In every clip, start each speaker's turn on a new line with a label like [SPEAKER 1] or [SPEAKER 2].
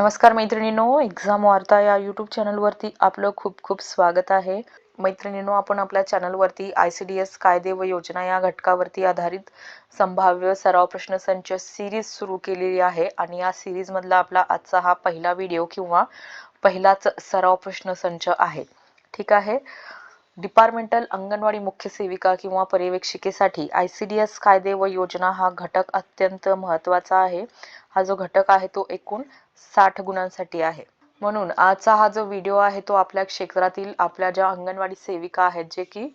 [SPEAKER 1] नमस्कार मैत्रिणींनो एक्झाम वार्ता या यूट्यूब चॅनलवरती आपलं खूप खूप स्वागत आहे. मैत्रिणींनो आपण आपल्या चॅनलवरती आय सी डी एस कायदे व योजना या घटकावरती आधारित संभाव्य सराव प्रश्न संच सिरीज सुरू केलेली आहे आणि या सिरीजमधला आपला आजचा हा पहिला व्हिडिओ किंवा पहिलाच सराव प्रश्न संच आहे. ठीक आहे? डिपार्टमेंटल अंगणवाडी मुख्य सेविका किंवा पर्यवेक्षिकेसाठी आय सी डी एस कायदे व योजना हा घटक अत्यंत महत्त्वाचा आहे. हा जो घटक आहे तो एकूण साठ गुणांसाठी आहे. म्हणून आजचा हा जो व्हिडिओ आहे तो आपल्या क्षेत्रातील आपल्या ज्या अंगणवाडी सेविका आहेत जे की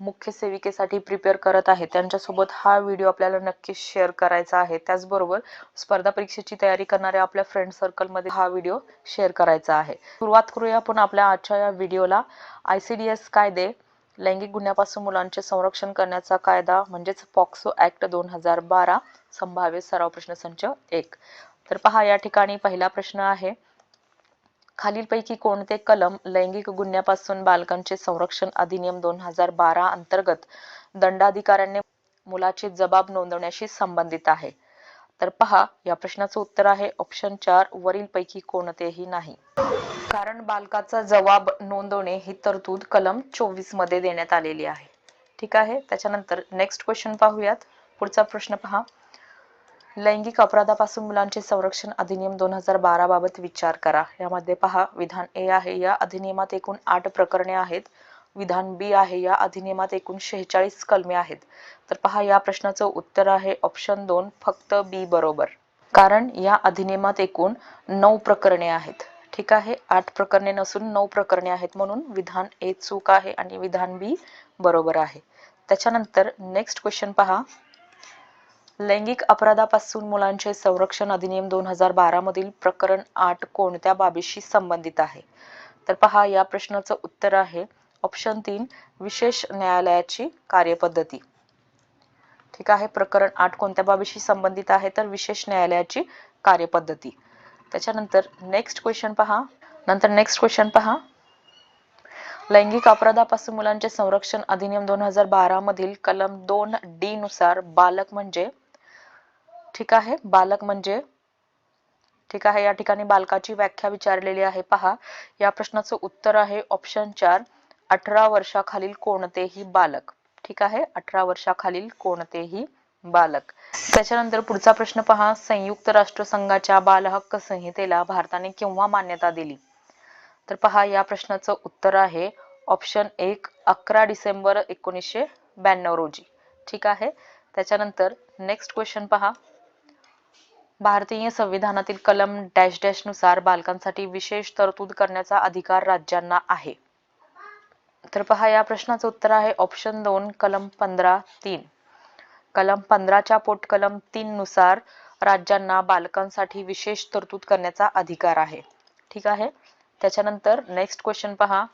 [SPEAKER 1] मुख्य सेविकेसाठी प्रिपेअर करत आहे त्यांच्यासोबत हा व्हिडिओ आपल्याला नक्की शेअर करायचा आहे. त्याचबरोबर स्पर्धा परीक्षेची तयारी करणाऱ्या आपल्या फ्रेंड सर्कलमध्ये हा व्हिडिओ शेअर करायचा आहे. सुरुवात करूया आपण आपल्या आजच्या या व्हिडिओला आय सी डी एस कायदे लैंगिक गुन्ह्यापासून मुलांचे संरक्षण करण्याचा कायदा म्हणजेच पॉक्सो ऍक्ट दोन हजार बारा संभाव्य सराव प्रश्न संच एक. तर पहा या ठिकाणी पहिला प्रश्न आहे. खालीलपैकी कोणते कलम लैंगिक गुन्ह्यापासून बालकांचे संरक्षण अधिनियम दोन हजार बारा अंतर्गत दंडाधिकाऱ्यांनी मुलाची जबाब नोंदवण्याशी संबंधित आहे? तर पहा या प्रश्नाचं उत्तर आहे ऑप्शन चार वरील पैकी कोणतेही नाही. कारण बालकाचा जबाब नोंदवणे ही तरतूद कलम चोवीसमध्ये देण्यात आलेली आहे. ठीक आहे त्याच्यानंतर नेक्स्ट क्वेश्चन पाहूयात. पुढचा प्रश्न पहा. लैंगिक अपराधापासून मुलांचे संरक्षण अधिनियम दोन हजार बारा बाबत विचार करा. यामध्ये पहा विधान ए आहे या अधिनियमात एकूण आठ प्रकरणे आहेत. विधान बी आहे या अधिनियमात एकूण शेहेचाळीस कलमे आहेत. तर पहा या प्रश्नाचं उत्तर आहे ऑप्शन दोन फक्त बी बरोबर. कारण या अधिनियमात एकूण नऊ प्रकरणे आहेत. ठीक आहे? आठ प्रकरणे नसून नऊ प्रकरणे आहेत म्हणून विधान ए चूक आहे आणि विधान बी बरोबर आहे. त्याच्यानंतर नेक्स्ट क्वेश्चन पहा. लैंगिक अपराधापासून मुलांचे संरक्षण अधिनियम दोन हजार बारा मधील प्रकरण आठ कोणत्या बाबीशी संबंधित आहे? तर पहा या प्रश्नाचं उत्तर आहे ऑप्शन तीन विशेष न्यायालयाची कार्यपद्धती. ठीक आहे प्रकरण आठ कोणत्या बाबीशी संबंधित आहे? तर विशेष न्यायालयाची कार्यपद्धती. त्याच्यानंतर नेक्स्ट क्वेश्चन पहा. नंतर नेक्स्ट क्वेश्चन पहा. लैंगिक अपराधापासून मुलांचे संरक्षण अधिनियम दोन हजार बारा मधील कलम दोन डी नुसार बालक म्हणजे ठीक आहे. बालक म्हणजे? ठीक आहे. या ठिकाणी बालकाची व्याख्या विचारलेली आहे. पहा या प्रश्नाचं उत्तर आहे ऑप्शन चार. अठरा वर्षाखालील कोणतेही बालक. ठीक आहे? अठरा वर्षाखालील कोणतेही बालक. त्याच्यानंतर पुढचा प्रश्न पहा. संयुक्त राष्ट्रसंघाच्या बालहक्क संहितेला भारताने केव्हा मान्यता दिली? तर पहा या प्रश्नाचं उत्तर आहे ऑप्शन एक अकरा डिसेंबर एकोणीसशे ब्याण्णव रोजी. ठीक आहे? त्याच्यानंतर नेक्स्ट क्वेश्चन पहा. भारतीय संविधानातील कलम डॅश डॅशनुसार बालकांसाठी विशेष तरतूद करण्याचा अधिकार राज्यांना आहे. तर पहा या प्रश्नाचं उत्तर आहे ऑप्शन दोन कलम पंधरा तीन. कलम पंधराच्या पोट कलम तीन नुसार राज्यांना बालकांसाठी विशेष तरतूद करण्याचा अधिकार आहे. ठीक आहे? त्याच्यानंतर नेक्स्ट क्वेश्चन पहा.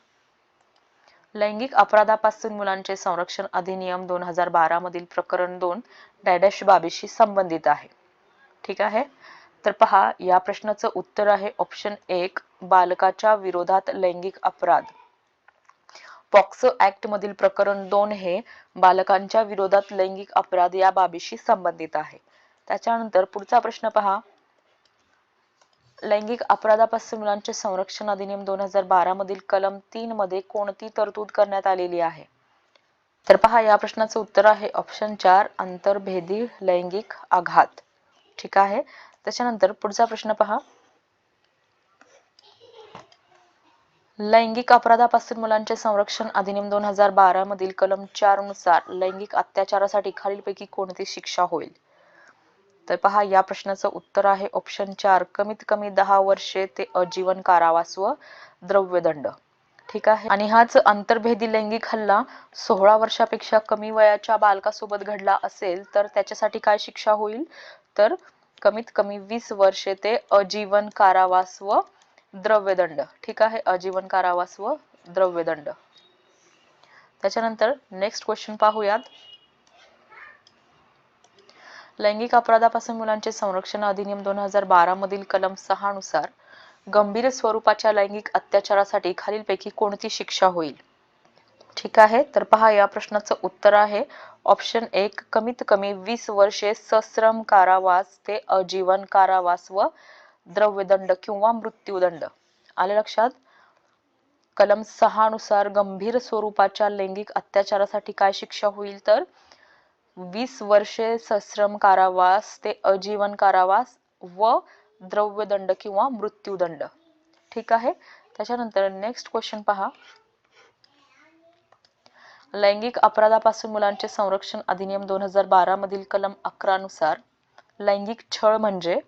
[SPEAKER 1] लैंगिक अपराधापासून मुलांचे संरक्षण अधिनियम दोन हजार बारा मधील प्रकरण दोन डॅडॅश बाबीशी संबंधित आहे. ठीक आहे? तर पहा या प्रश्नाचं उत्तर आहे ऑप्शन एक बालकाच्या विरोधात लैंगिक अपराध. पॉक्सो ऍक्ट मधील प्रकरण दोन हे बालकांच्या विरोधात लैंगिक अपराध या बाबीशी संबंधित आहे. त्याच्यानंतर पुढचा प्रश्न पहा. लैंगिक अपराधापासून मुलांचे संरक्षण अधिनियम दोन हजार बारा मधील कलम तीन मध्ये कोणती तरतूद करण्यात आलेली आहे? तर पहा या प्रश्नाचं उत्तर आहे ऑप्शन चार आंतरभेदी लैंगिक आघात. ठीक आहे. त्याच्यानंतर पुढचा प्रश्न पहा. लैंगिक अपराधापासून मुलांचे संरक्षण अधिनियम दोन हजार बारा मधील कलम चारनुसार लैंगिक अत्याचारासाठी खालीलपैकी कोणती शिक्षा होईल? तर पहा या प्रश्नाचं उत्तर आहे ऑप्शन चार. कमीत कमी दहा वर्षे ते आजीवन कारावास व द्रव्यदंड. ठीक आहे? आणि हाच अंतर्भेदी लैंगिक हल्ला सोळा वर्षापेक्षा कमी वयाच्या बालकासोबत घडला असेल तर त्याच्यासाठी काय शिक्षा होईल? तर कमीत कमी वीस वर्षे ते अजीवन कारावास व द्रव्यदंड. ठीक आहे? अजीवन कारावास व द्रव्यदंड. त्याच्यानंतर नेक्स्ट क्वेश्चन पाहूयात. लैंगिक अपराधापासून मुलांचे संरक्षण अधिनियम दोन हजार बारा मधील कलम सहा नुसार गंभीर स्वरूपाच्या लैंगिक अत्याचारासाठी खालीलपैकी कोणती शिक्षा होईल? ठीक आहे? तर पहा या प्रश्नाचं उत्तर आहे. ऑप्शन एक कमीत कमी वीस वर्षे सश्रम कारावास ते अजीवन कारावास व द्रव्यदंड किंवा मृत्यूदंड. आले लक्षात? कलम सहा नुसार गंभीर स्वरूपाच्या लैंगिक अत्याचारासाठी काय शिक्षा होईल तर? वीस वर्षे सश्रम कारावास ते अजीवन कारावास व द्रव्यदंड किंवा मृत्यूदंड. ठीक आहे? त्याच्यानंतर नेक्स्ट क्वेश्चन पहा. लैंगिक अपराधापासून मुलांचे संरक्षण अधिनियम दोन हजार बारा मधील कलम अकरा नुसार. लैंगिक छळ म्हणजे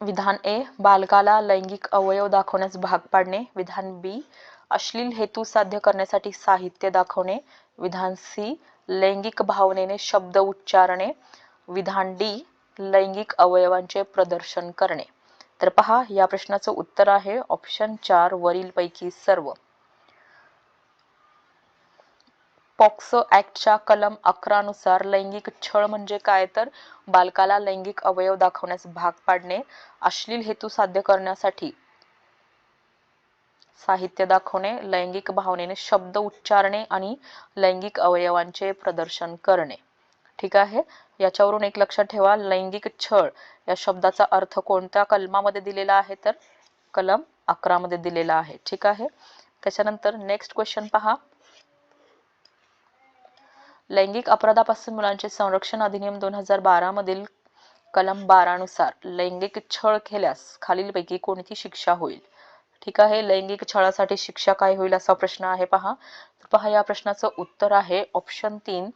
[SPEAKER 1] विधान ए बालकाला लैंगिक अवयव दाखवण्यास भाग पाडणे. विधान बी अश्लील हेतू साध्य करण्यासाठी साहित्य दाखवणे. विधान सी लैंगिक भावनेने शब्द उच्चारणे. विधान डी लैंगिक अवयवांचे प्रदर्शन करणे. तर पहा या प्रश्नाचं उत्तर आहे. ऑप्शन चार वरीलपैकी सर्व. पॉक्सो ऍक्टच्या कलम अकरानुसार लैंगिक छळ म्हणजे काय? तर बालकाला लैंगिक अवयव दाखवण्यास भाग पाडणे अश्लील हेतू साध्य करण्यासाठी साहित्य दाखवणे लैंगिक भावनेने शब्द उच्चारणे आणि लैंगिक अवयवांचे प्रदर्शन करणे. ठीक आहे? याच्यावरून एक लक्षात ठेवा लैंगिक छळ या शब्दाचा अर्थ कोणत्या कलमामध्ये दिलेला आहे? तर कलम अकरामध्ये दिलेला आहे. ठीक आहे? त्याच्यानंतर नेक्स्ट क्वेश्चन पहा. लैंगिक अपराधापासून मुलांचे संरक्षण अधिनियम दोन हजार बारामधील कलम बारानुसार लैंगिक छळ केल्यास खालीलपैकी कोणती शिक्षा होईल? ठीक आहे लैंगिक छळासाठी शिक्षा काय होईल असा प्रश्न आहे पहा. तर पहा या प्रश्नाचं उत्तर आहे ऑप्शन तीन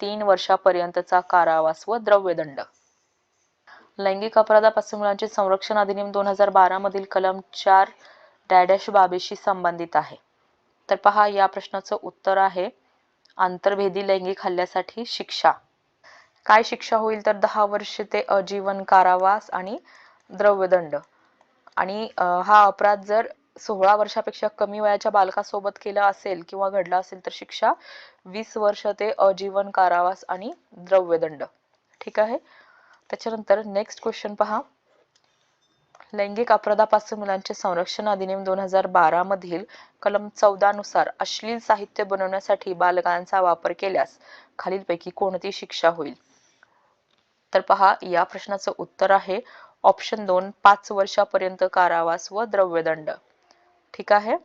[SPEAKER 1] तीन वर्षापर्यंतचा कारावास व द्रव्यदंड. लैंगिक अपराधापासून मुलांचे संरक्षण अधिनियम दोन हजार बारा मधील कलम चार डॅडॅश बाबीशी संबंधित आहे. तर पहा या प्रश्नाचं उत्तर आहे. आंतरभेदी लैंगिक हल्ल्यासाठी शिक्षा. काय शिक्षा होईल तर दहा वर्ष ते अजीवन कारावास आणि द्रव्यदंड. आणि हा अपराध जर सोळा वर्षापेक्षा कमी वयाच्या बालकासोबत केला असेल किंवा घडला असेल तर शिक्षा वीस वर्ष ते अजीवन कारावास आणि द्रव्यदंड. ठीक आहे? त्याच्यानंतर नेक्स्ट क्वेश्चन पहा. लैंगिक अपराधापासून मुलांचे संरक्षण अधिनियम दोन हजार बारा मधील कलम चौदा नुसार अश्लील साहित्य बनवण्यासाठी बालकांचा वापर केल्यास खालीलपैकी कोणती शिक्षा होईल? तर पहा या प्रश्नाचं उत्तर आहे ऑप्शन दोन पाच वर्षापर्यंत कारावास व द्रव्यदंड. ठीक आहे?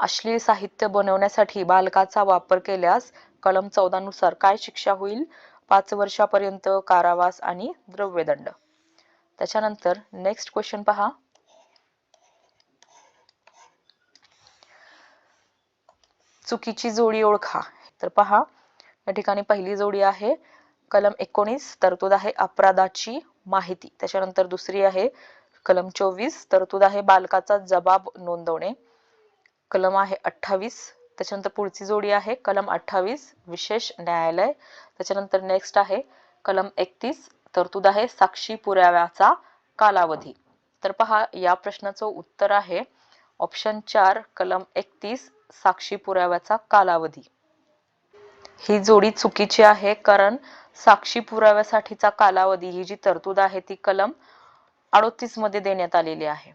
[SPEAKER 1] अश्लील साहित्य बनवण्यासाठी बालकाचा वापर केल्यास कलम चौदा नुसार काय शिक्षा होईल? पाच वर्षापर्यंत कारावास आणि द्रव्यदंड. त्याच्यानंतर नेक्स्ट क्वेश्चन पहा. चुकीची जोडी ओळखा. तर पहा या ठिकाणी पहिली जोडी आहे कलम एकोणीस तरतूद आहे अपराधाची माहिती. त्याच्यानंतर दुसरी आहे कलम चोवीस तरतूद आहे बालकाचा जबाब नोंदवणे. कलम आहे अठ्ठावीस त्याच्यानंतर पुढची जोडी आहे कलम अठ्ठावीस विशेष न्यायालय. त्याच्यानंतर नेक्स्ट आहे कलम एकतीस तरतूद आहे साक्षी पुराव्याचा कालावधी. तर पहा या प्रश्नाचं उत्तर आहे. ऑप्शन चार कलम एकतीस साक्षी पुराव्याचा कालावधी. ही जोडी चुकीची आहे कारण साक्षी पुराव्यासाठीचा कालावधी ही जी तरतूद आहे ती कलम अडोतीसमध्ये देण्यात आलेली आहे.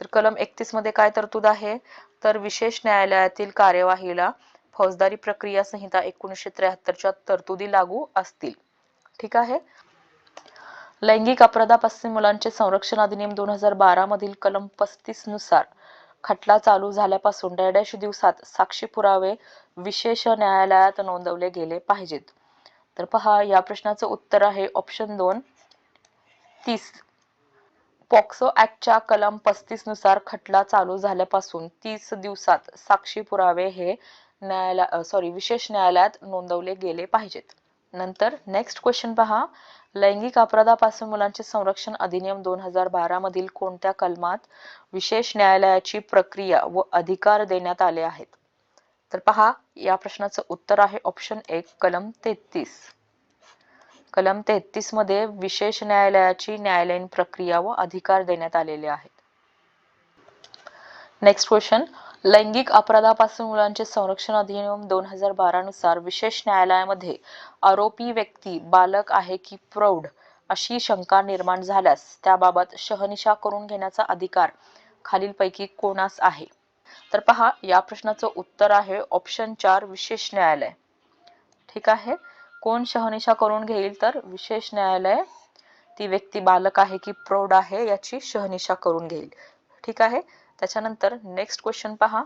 [SPEAKER 1] तर कलम एकतीसमध्ये काय तरतूद आहे? तर विशेष न्यायालयातील कार्यवाहीला फौजदारी प्रक्रिया संहिता एकोणीसशे त्र्याहत्तरच्या तरतुदी लागू असतील. ठीक आहे. लैंगिक अपराधापासून मुलांचे संरक्षण अधिनियम दोन हजार बारा मधील कलम पस्तीसनुसार खटला चालू झाल्यापासून डॅडॅश दिवसात साक्षी पुरावे विशेष न्यायालयात नोंदवले गेले पाहिजेत. तर पहा या प्रश्नाचं उत्तर आहे ऑप्शन दोन. तीस. पॉक्सो ऍक्टच्या कलम पस्तीसनुसार खटला चालू झाल्यापासून तीस दिवसात साक्षी पुरावे हे न्यायालय सॉरी विशेष न्यायालयात नोंदवले गेले पाहिजेत. नंतर नेक्स्ट क्वेश्चन पहा. लैंगिक अपराधापासून मुलांचे संरक्षण अधिनियम दोन हजार बारा मधील कोणत्या कलमात विशेष न्यायालयाची प्रक्रिया व अधिकार देण्यात आले आहेत? तर पहा या प्रश्नाचं उत्तर आहे ऑप्शन एक कलम तेहतीस. कलम तेहतीसमध्ये विशेष न्यायालयाची न्यायालयीन प्रक्रिया व अधिकार देण्यात आलेले आहेत. नेक्स्ट क्वेश्चन लैंगिक अपराधापासून मुलांचे संरक्षण अधिनियम दोन हजार बारा नुसार विशेष न्यायालयामध्ये आरोपी व्यक्ती बालक आहे की प्रौढ अशी शंका निर्माण झाल्यास त्याबाबत शहनिशा करून घेण्याचा अधिकार खालीलपैकी कोणास आहे? तर पहा या प्रश्नाचं उत्तर आहे ऑप्शन चार विशेष न्यायालय. ठीक आहे? कोण शहनिशा करून घेईल तर? विशेष न्यायालय. ती व्यक्ती बालक आहे की प्रौढ आहे याची शहनिशा करून घेईल. ठीक आहे? त्याच्यानंतर नेक्स्ट क्वेश्चन पहा.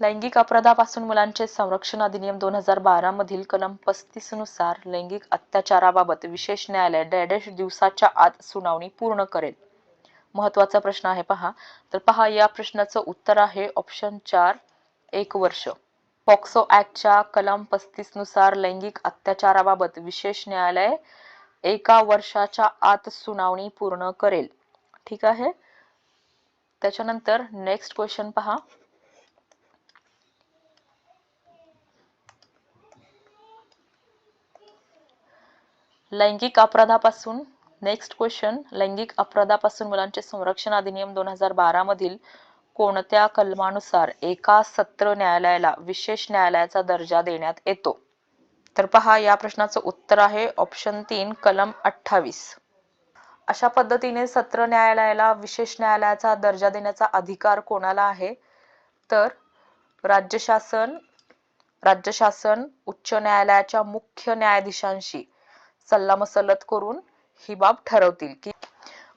[SPEAKER 1] लैंगिक अपराधापासून मुलांचे संरक्षण अधिनियम दोन हजार बारा मधील कलम पस्तीसनुसार लैंगिक अत्याचाराबाबत विशेष न्यायालय डॅडेश दिवसाच्या आत सुनावणी पूर्ण करेल. महत्त्वाचा प्रश्न आहे पहा. तर पहा या प्रश्नाचं उत्तर आहे ऑप्शन चार एक वर्ष. पॉक्सो ऍक्टच्या कलम पस्तीसनुसार लैंगिक अत्याचाराबाबत विशेष न्यायालय एका वर्षाच्या आत सुनावणी पूर्ण करेल. ठीक आहे. त्याच्यानंतर नेक्स्ट क्वेश्चन पहा. लैंगिक अपराधापासून नेक्स्ट क्वेश्चन लैंगिक अपराधापासून मुलांचे संरक्षण अधिनियम दोन हजार बारा मधील कोणत्या कलमानुसार एका सत्र न्यायालयाला विशेष न्यायालयाचा दर्जा देण्यात येतो? तर पहा या प्रश्नाचं उत्तर आहे ऑप्शन तीन कलम अठ्ठावीस. अशा पद्धतीने सत्र न्यायालयाला विशेष न्यायालयाचा दर्जा देण्याचा अधिकार कोणाला आहे? तर राज्य शासन राज्य शासन उच्च न्यायालयाच्या मुख्य न्यायाधीशांशी सल्लामसलत करून ही बाब ठरवतील की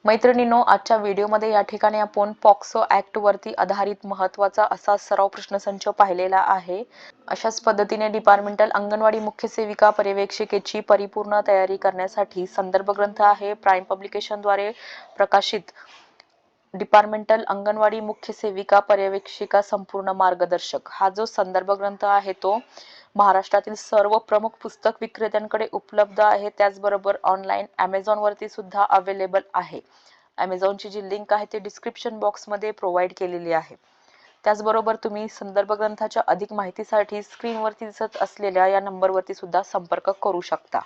[SPEAKER 1] मैत्रिणींनो आजच्या व्हिडिओमध्ये या ठिकाणी आपण पॉक्सो ऍक्ट वरती आधारित महत्त्वाचा असा सराव प्रश्नसंच पाहिलेला आहे. अशाच पद्धतीने डिपार्टमेंटल अंगणवाडी मुख्य सेविका पर्यवेक्षिकेची परिपूर्ण तयारी करण्यासाठी संदर्भ ग्रंथ आहे. प्राईम पब्लिकेशनद्वारे प्रकाशित डिपार्टमेंटल अंगणवाडी मुख्य सेविका पर्यवेक्षिका संपूर्ण मार्गदर्शक. हा जो संदर्भ ग्रंथ आहे तो महाराष्ट्रातील सर्व प्रमुख पुस्तक विक्रेत्यांकडे उपलब्ध आहे. त्याचबरोबर ऑनलाईन अमेझॉन वरती सुद्धा अवेलेबल आहे. अमेझॉनची जी लिंक आहे ती डिस्क्रिप्शन बॉक्समध्ये प्रोव्हाइड केलेली आहे. त्याचबरोबर तुम्ही संदर्भ ग्रंथाच्या अधिक माहितीसाठी स्क्रीनवरती दिसत असलेल्या या नंबरवरती सुद्धा संपर्क करू शकता.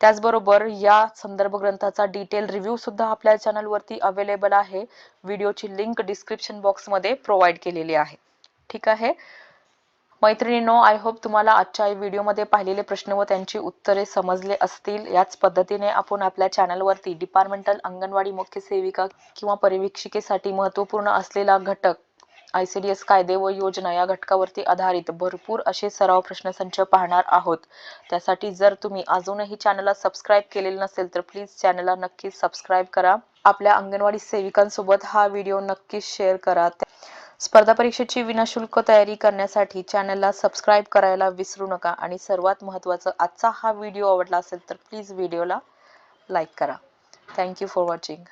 [SPEAKER 1] त्याचबरोबर या संदर्भ ग्रंथाचा डिटेल रिव्ह्यू सुद्धा आपल्या चॅनलवरती अवेलेबल आहे. व्हिडिओची लिंक डिस्क्रिप्शन बॉक्समध्ये प्रोव्हाइड केलेली आहे. ठीक आहे? मैत्रिणींनो आय होप तुम्हाला आजच्या व्हिडिओमध्ये पाहिलेले प्रश्न व त्यांची उत्तरे समजले असतील. याच पद्धतीने आपण आपल्या चॅनलवरती डिपार्टमेंटल अंगणवाडी मुख्य सेविका किंवा परिवीक्षिकेसाठी महत्त्वपूर्ण असलेला घटक आय सी डी एस कायदे व योजना या घटकावरती आधारित भरपूर असे सराव प्रश्नसंच पाहणार आहोत. त्यासाठी जर तुम्ही अजूनही चॅनलला सबस्क्राईब केलेलं नसेल तर प्लीज चॅनलला नक्कीच सबस्क्राईब करा. आपल्या अंगणवाडी सेविकांसोबत हा व्हिडिओ नक्कीच शेअर करा. स्पर्धा परीक्षेची विनाशुल्क तयारी करण्यासाठी चॅनलला सबस्क्राईब करायला विसरू नका आणि सर्वात महत्त्वाचं आजचा हा व्हिडिओ आवडला असेल तर प्लीज व्हिडिओला लाईक करा. Thank you for watching.